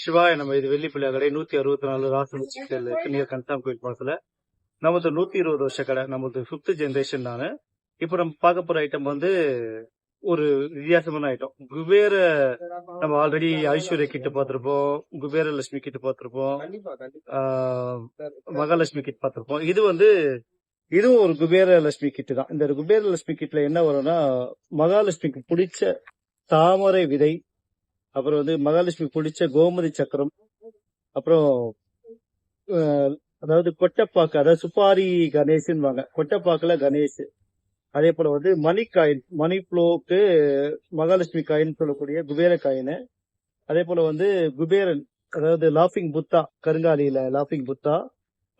சிவாய நம்ம இது வெள்ளிப்பிள்ளை கடை நூத்தி அறுபத்தி நாலு ராசன் நியர் கன்சாம் கோயில் பக்கத்துல நமது நூத்தி இருபது வருஷ கடை நமது ஃபிஃப்த் ஜெனரேஷன் நானு. இப்ப நம்ம பார்க்க போற ஐட்டம் வந்து ஒரு வித்தியாசமான ஐட்டம் குபேர நம்ம ஆல்ரெடி ஐஸ்வர்யா கிட்ட பார்த்திருப்போம் குபேர லட்சுமி கிட்ட பார்த்திருப்போம் மகாலட்சுமி கிட் பார்த்திருப்போம். இது வந்து இதுவும் ஒரு குபேர லட்சுமி கிட் தான். இந்த குபேர லட்சுமி கிட்ல என்ன வரும்னா மகாலட்சுமிக்கு பிடிச்ச தாமரை விதை அப்புறம் வந்து மகாலட்சுமி பிடிச்ச கோமதி சக்கரம். அப்புறம் அதாவது கொட்டைப்பாக்கு அதாவது சுப்பாரி கணேஷ்னு வாங்க. கொட்டைப்பாக்குல கணேஷ். அதே போல வந்து மணி காயின் மணி ப்ளோக்கு மகாலட்சுமி காயின் சொல்லக்கூடிய குபேர காயின். அதே போல வந்து குபேரன் அதாவது லாஃபிங் புத்தா கருங்காலியில லாஃபிங் புத்தா.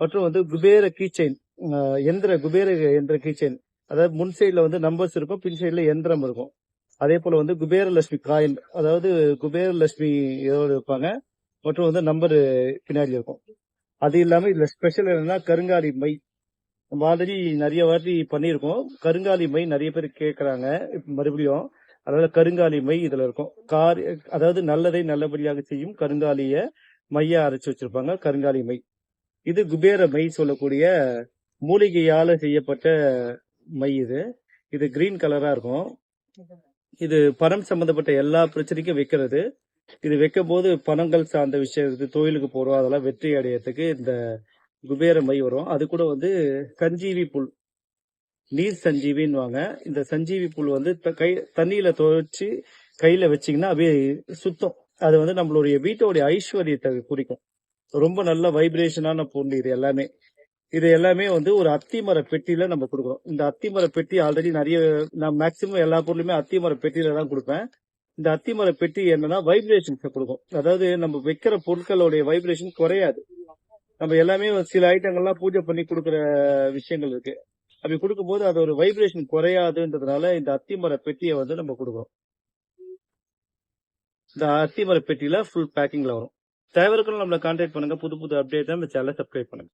மற்றும் வந்து குபேர கீச்சைன் எந்திர குபேர எந்திர கீச்சைன். அதாவது முன் சைட்ல வந்து நம்பர்ஸ் இருக்கும் பின் சைட்ல எந்திரம் இருக்கும். அதே போல வந்து குபேரலட்சுமி காயின் அதாவது குபேரலட்சுமி இதோடு இருப்பாங்க மற்றும் வந்து நம்பர் பின்னாடி இருக்கும். அது இல்லாம இதுல ஸ்பெஷல் என்னன்னா கருங்காலி மை நம்ம ஆல்ரெடி நிறைய வாட்டி பண்ணியிருக்கோம். கருங்காலி மை நிறைய பேர் கேட்கறாங்க மறுபடியும். அதனால கருங்காலி மை இதுல இருக்கும். கார் அதாவது நல்லதை நல்லபடியாக செய்யும் கருங்காலிய மையா அரைச்சு வச்சிருப்பாங்க கருங்காலி மை. இது குபேர மை சொல்லக்கூடிய மூலிகையால செய்யப்பட்ட மை இது. இது கிரீன் கலரா இருக்கும். இது பணம் சம்பந்தப்பட்ட எல்லா பிரச்சனைக்கும் வைக்கிறது. இது வைக்கும் போது பணங்கள் சார்ந்த விஷயத்துக்கு தொழிலுக்கு போகிறோம் அதெல்லாம் வெற்றி அடையறதுக்கு இந்த குபேர மை வரும். அது கூட வந்து சஞ்சீவி புல் நீர் சஞ்சீவின்னுவாங்க. இந்த சஞ்சீவி புல் வந்து த- கை தண்ணியில துவைச்சு கையில வச்சிங்கன்னா அப்படியே சுத்தம். அது வந்து நம்மளுடைய வீட்டோடைய ஐஸ்வர்யத்தை குறிக்கும். ரொம்ப நல்ல வைப்ரேஷனான பொருள் இது எல்லாமே. இது எல்லாமே வந்து ஒரு அத்திமர பெட்டியில நம்ம கொடுக்குறோம். இந்த அத்திமர பெட்டி ஆல்ரெடி நிறைய நான் மேக்சிமம் எல்லா பொருளுமே அத்திமர பெட்டியில தான் கொடுப்பேன். இந்த அத்திமர பெட்டி என்னன்னா வைப்ரேஷன்ஸை கொடுக்கும். அதாவது நம்ம வைக்கிற பொருட்களுடைய வைப்ரேஷன் குறையாது. நம்ம எல்லாமே சில ஐட்டங்கள்லாம் பூஜை பண்ணி கொடுக்குற விஷயங்கள் இருக்கு. அப்படி கொடுக்கும்போது அது ஒரு வைப்ரேஷன் குறையாதுன்றதுனால இந்த அத்திமர பெட்டியை வந்து நம்ம கொடுக்குறோம். இந்த அத்திமர பெட்டியில ஃபுல் பேக்கிங்ல வரும். தேவருக்கும் நம்மளை கான்டாக்ட் பண்ணுங்க. புது புது அப்டேட் நம்ம சேனலை சப்ஸ்கிரைப் பண்ணுங்க.